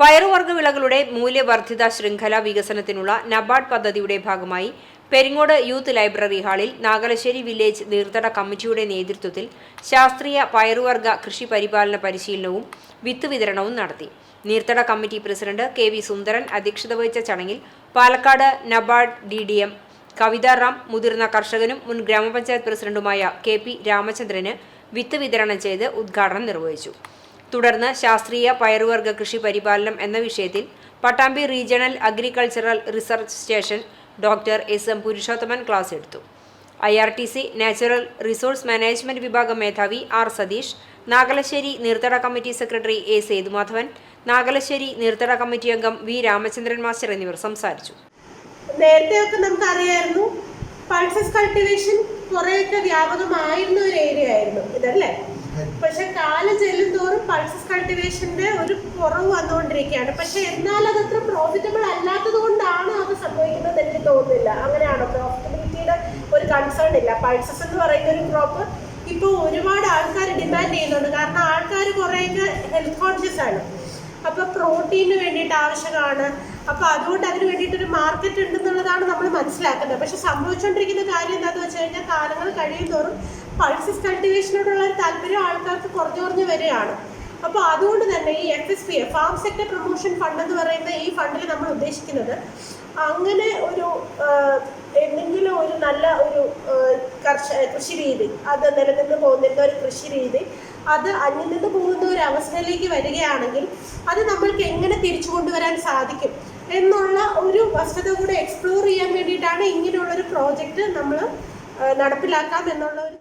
പയറുവർഗ വിളകളുടെ മൂല്യവർദ്ധിത ശൃംഖല വികസനത്തിനുള്ള നബാർഡ് പദ്ധതിയുടെ ഭാഗമായി പെരിങ്ങോട് യൂത്ത് ലൈബ്രറി ഹാളിൽ നാഗലശ്ശേരി വില്ലേജ് നീർത്തട കമ്മിറ്റിയുടെ നേതൃത്വത്തിൽ ശാസ്ത്രീയ പയറുവർഗ കൃഷി പരിപാലന പരിശീലനവും വിത്ത് വിതരണവും നടത്തി. നീർത്തട committee president K V Sundaran അധ്യക്ഷത വഹിച്ച ചടങ്ങിൽ Palakkad NABARD D D M Kavitharam മുതിർന്ന കർഷകനും മുൻ ഗ്രാമപഞ്ചായത്ത് പ്രസിഡന്റുമായ കെ പി രാമചന്ദ്രന് വിത്ത് വിതരണം ചെയ്ത് ഉദ്ഘാടനം നിർവഹിച്ചു. തുടർന്ന് ശാസ്ത്രീയ പയറുവർഗ കൃഷി പരിപാലനം എന്ന വിഷയത്തിൽ Pattambi regional agricultural research station doctor S M Purushothaman class എടുത്തു. I R T C natural resource management വിഭാഗം മേധാവി R Satheesh Nagalassery നീർത്തട committee secretary A Sethumadhavan Nagalassery നീർത്തട committee അംഗം വി രാമചന്ദ്രൻ മാസ്റ്റർ എന്നിവർ സംസാരിച്ചു. നേരത്തെയൊക്കെ നമുക്കറിയായിരുന്നു പൾസസ് കൾട്ടിവേഷൻ കുറേയൊക്കെ വ്യാപകമായിരുന്ന ഒരു ഏരിയ ആയിരുന്നു ഇതല്ലേ? പക്ഷെ കാലം ചെല്ലും തോറും പൾസസ് കൾട്ടിവേഷന്റെ ഒരു കുറവ് വന്നുകൊണ്ടിരിക്കുകയാണ്. പക്ഷെ എന്നാൽ അത് അത്ര പ്രോഫിറ്റബിൾ അല്ലാത്തത് കൊണ്ടാണ് അത് സംഭവിക്കുന്നത് എനിക്ക് തോന്നുന്നില്ല. അങ്ങനെയാണോ? പ്രോഫിറ്റബിലിറ്റിയുടെ ഒരു കൺസേൺ ഇല്ല. പൾസസ് എന്ന് പറയുന്ന ഒരു ക്രോപ്പ് ഇപ്പോൾ ഒരുപാട് ആൾക്കാർ ഡിമാൻഡ് ചെയ്യുന്നുണ്ട്. കാരണം ആൾക്കാർ കുറേയൊക്കെ ഹെൽത്ത് കോൺഷ്യസ് ആണ്. അപ്പോൾ പ്രോട്ടീന് വേണ്ടിയിട്ട് ആവശ്യമാണ്. അപ്പോൾ അതുകൊണ്ട് അതിന് വേണ്ടിയിട്ട് ഒരു മാർക്കറ്റ് ഉണ്ടെന്നുള്ളതാണ് നമ്മൾ മനസ്സിലാക്കുന്നത്. പക്ഷെ സംഭവിച്ചുകൊണ്ടിരിക്കുന്ന കാര്യം എന്താണെന്ന് വെച്ച് കഴിഞ്ഞാൽ കാലങ്ങൾ കഴിയും തോറും പൾസസ് കൾട്ടിവേഷനോടുള്ള ഒരു താല്പര്യം ആൾക്കാർക്ക് കുറഞ്ഞു കുറഞ്ഞു വരികയാണ്. അപ്പോൾ അതുകൊണ്ട് തന്നെ ഈ F S P farm sector promotion fund എന്ന് പറയുന്ന ഈ ഫണ്ടിൽ നമ്മൾ ഉദ്ദേശിക്കുന്നത് അങ്ങനെ ഒരു എന്തെങ്കിലും ഒരു നല്ല ഒരു കർഷ കൃഷി രീതി അത് നിലനിന്ന് പോകുന്ന ഒരു കൃഷി രീതി അത് അന്യം നിന്ന് പോകുന്ന ഒരു അവസ്ഥയിലേക്ക് വരികയാണെങ്കിൽ അത് നമ്മൾക്ക് എങ്ങനെ തിരിച്ചു കൊണ്ടുവരാൻ സാധിക്കും എന്നുള്ള ഒരു വസ്തുത കൂടെ എക്സ്പ്ലോർ ചെയ്യാൻ വേണ്ടിയിട്ടാണ് ഇങ്ങനെയുള്ളൊരു പ്രോജക്റ്റ് നമ്മൾ നടപ്പിലാക്കാം എന്നുള്ള